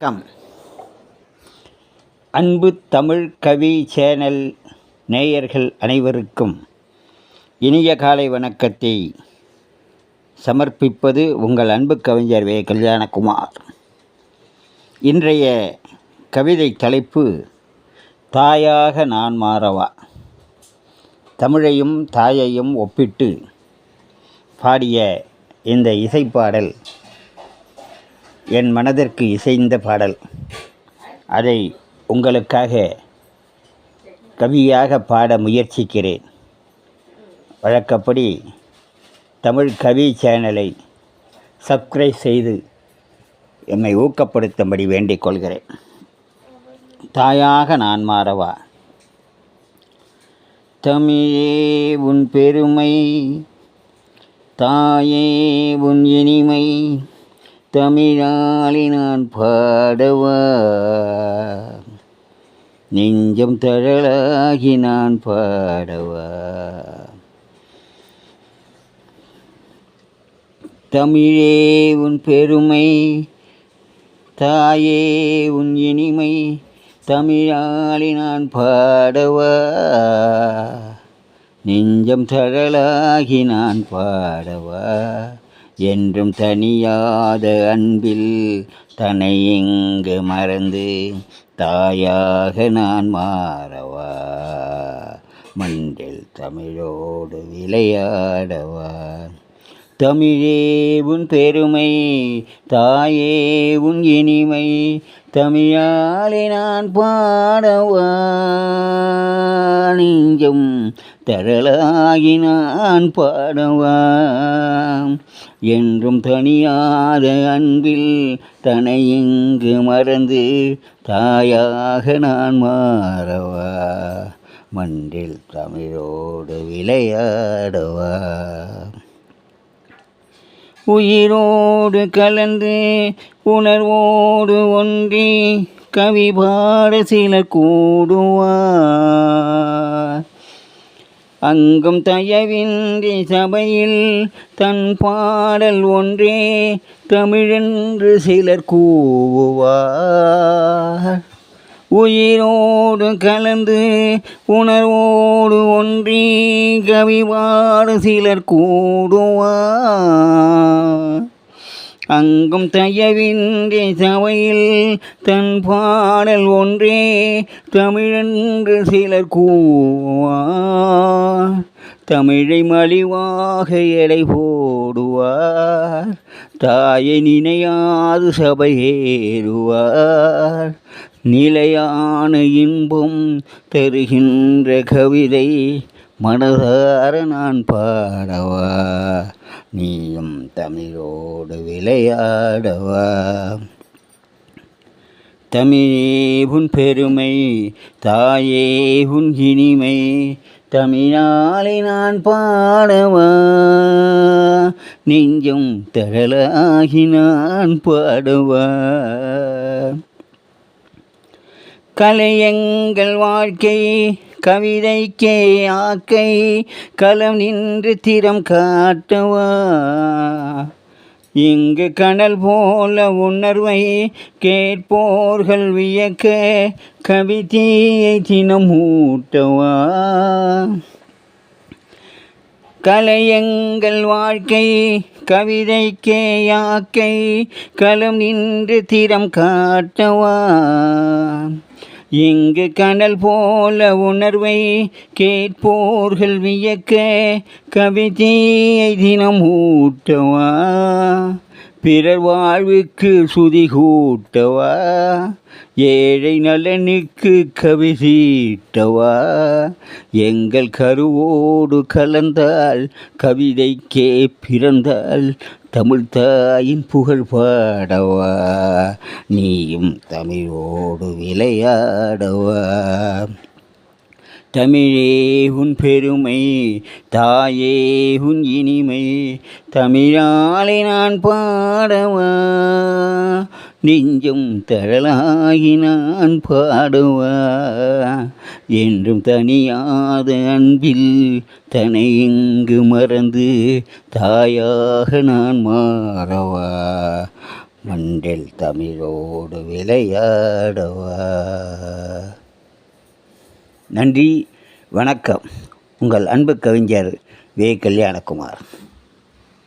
வணக்கம் அன்பு தமிழ் கவி சேனல் நேயர்கள் அனைவருக்கும் இனிய காலை வணக்கத்தை சமர்ப்பிப்பது உங்கள் அன்பு கவிஞர் வே. கல்யாணகுமார். இன்றைய கவிதை தலைப்பு தாயாக நான் மாறவா? தமிழையும் தாயையும் ஒப்பிட்டு பாடிய இந்த இசைப்பாடல் என் மனதிற்கு இசைந்த பாடல். அதை உங்களுக்காக கவியாக பாட முயற்சிக்கிறேன். வழக்கப்படி தமிழ் கவி சேனலை சப்ஸ்கிரைப் செய்து என்னை ஊக்கப்படுத்தும்படி வேண்டிக் கொள்கிறேன் தாயாக நான் மாறவா? தமிழே உன் பெருமை தாயே உன் இனிமை தமிழாளி நான் பாடவா நெஞ்சம் தழலாகி நான் பாடவா தமிழே உன் பெருமை தாயே உன் இனிமை தமிழாளி நான் பாடவா நெஞ்சம் தழலாகி நான் பாடவா என்றும் தனியாத அன்பில் தன்னை எங்கு மறந்து தாயாக நான் மாறவா? மண்டில் தமிழோடு விளையாடவா? தமிழே உன் பெருமை தாயே உன் இனிமை தமிழாலே நான் பாடவா நெஞ்சம் தரலாகி நான் பாடவா என்றும் தனியாத அன்பில் தனை இங்கு மறந்து தாயாக நான் மாறவா. மண்டில் தமிழோடு விளையாடவா. உயிரோடு கலந்து உணர்வோடு ஒன்றி கவி பாட சில கூடுவார். அங்கும் தயவின்றி சபையில் தன் பாடல் ஒன்றே தமிழென்று சிலர் கூவுவார். உயிரோடு கலந்து உணர்வோடு ஒன்றி கவிவாடு சிலர் கூடுவார். அங்கும் தயவின்றி சபையில் தன் பாடல் ஒன்றே தமிழென்று சிலர் கூவார் தமிழை மலிவாக எடை போடுவார். தாயை நினையாது சபையேறுவார் நிலையான இன்பம் தருகின்ற கவிதை மனதார நான் பாடவா? நீயும் தமிழோடு விளையாடவா? தமிழே உன் பெருமை தாயே உன் இனிமை தமிழாலே நான் பாடவா? நெஞ்சம் தகலாகி நான் பாடவா? கலை எங்கள் வாழ்க்கை கவிதைக்கே ஆக்கை களம் நின்று திறம் காட்டவா. இங்கு கடல் போல உணர்வை கேட்போர்கள் வியக்க கவிதையை தினம் ஊட்டவா. கலை எங்கள் வாழ்க்கை கவிதைக்கே யாக்கை களம் நின்று திறம் காட்டவா? இங்கு கனல் போல உணர்வை கேட்போர்கள் வியக்க கவிதையை தினம் ஊட்டவா? பிறர் வாழ்வுக்கு சுதி கூட்டவா? ஏழை நலனுக்கு கவி சீட்டவா? எங்கள் கருவோடு கலந்தால் கவிதைக்கே பிறந்தால் தமிழ் தாயின் புகழ் பாடவா? நீயும் தமிழோடு விளையாடவா? தமிழே உன் பெருமை தாயே உன் இனிமை தமிழாலே நான் பாடவா நெஞ்சும் தழலாகி நான் பாடுவா என்றும் தனியாத அன்பில் தனை இங்கு மறந்து தாயாக நான் மாறவா மண்டில் தமிழோடு விளையாடவா. நன்றி வணக்கம். உங்கள் அன்பு கவிஞர் வே. கல்யாணகுமார்.